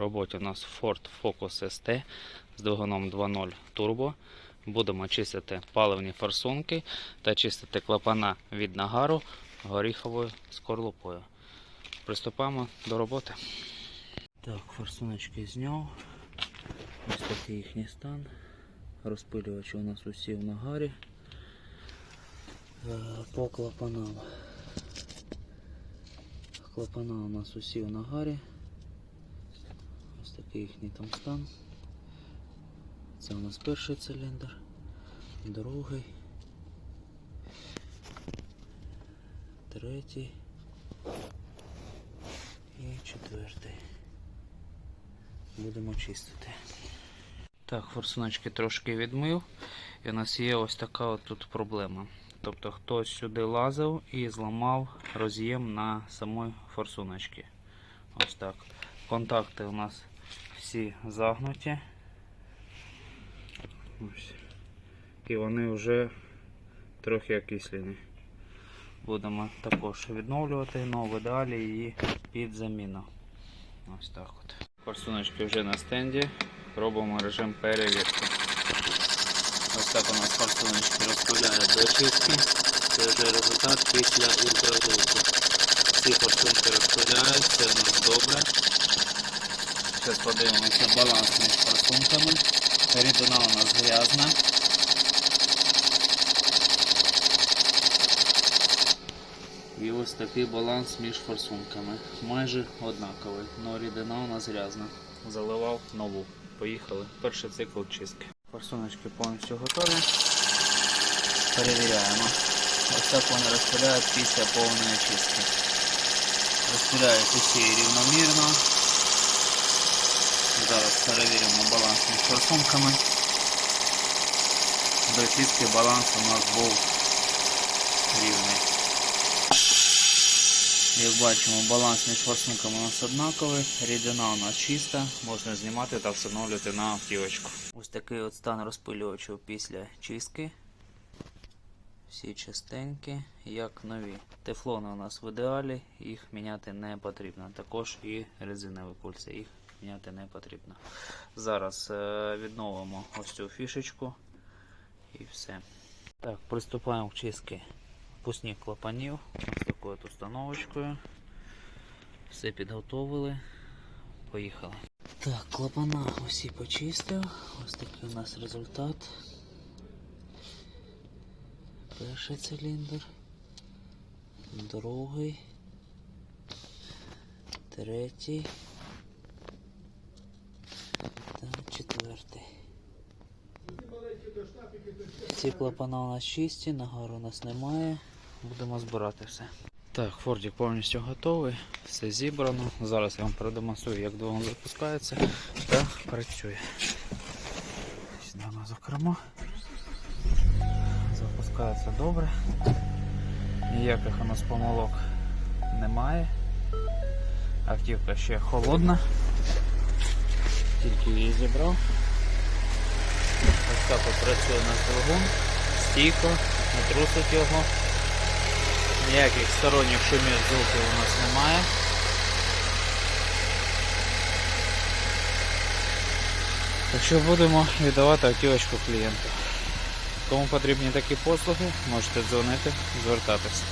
В роботі у нас Ford Focus ST з двигуном 2.0 Turbo. Будемо чистити паливні форсунки та чистити клапана від нагару горіховою скорлупою. Приступаємо до роботи. Так, форсуночки зняв. Ось такий їхній стан. Розпилювач у нас усів на гарі. Е, По клапанам. Клапана у нас усів на гарі. Їхній там стан. Це у нас перший циліндр, другий, третій і четвертий. Будемо чистити. Так, форсуночки трошки відмив. І у нас є ось така от тут проблема. Тобто хтось сюди лазив і зламав роз'єм на самої форсуночки. Ось так. Контакти у нас всі загнуті. Ось. І вони вже трохи окислені. Будемо також відновлювати, але далі її під заміну. Ось так от. Форсуночки вже на стенді. Робимо режим перевірки. Ось так у нас форсуночки розпиляє до чистки. Це вже результат після ультразвуку. Всі форсунки розпиляють, нас подивимося баланс між форсунками. Рідина у нас грязна. І ось такий баланс між форсунками. Майже однаковий, але рідина у нас грязна. Заливав нову. Поїхали. Перший цикл чистки. Форсуночки повністю готові. Перевіряємо. Ось так вони розпиляють після повної чистки. Розпиляють усі рівномірно. Зараз перевіримо баланс між форсунками. До чистки баланс у нас був рівний. Як бачимо, баланс між форсунками у нас однаковий, рідина у нас чиста, можна знімати та встановлювати на автівочку. Ось такий от стан розпилювачів після чистки. Всі чистенькі, як нові. Тефлони у нас в ідеалі, їх міняти не потрібно. Також і резинові кульці, їх міняти не потрібно. Зараз е, відновимо ось цю фішечку і все. Так, приступаємо к чистки пусних клапанів. Ось такою установочкою. Все підготовили. Поїхали. Так, клапана усі почистив. Ось такий у нас результат. Перший циліндр, другий, третій та четвертий. Ці клапана у нас чисті, нагару у нас немає. Будемо збирати все. Так, фордик повністю готовий, все зібрано. Зараз я вам продемонструю, як двигун запускається та працює. Сюди у нас добре. Ніяких у нас помилок немає. Автівка ще холодна. Тільки її зібрав. Ось так працює наш двигун, стійко, не трусить його. Ніяких сторонніх шумів звуків у нас немає. Так що будемо віддавати автівочку клієнту. Кому потрібні такі послуги, можете дзвонити, звертатися.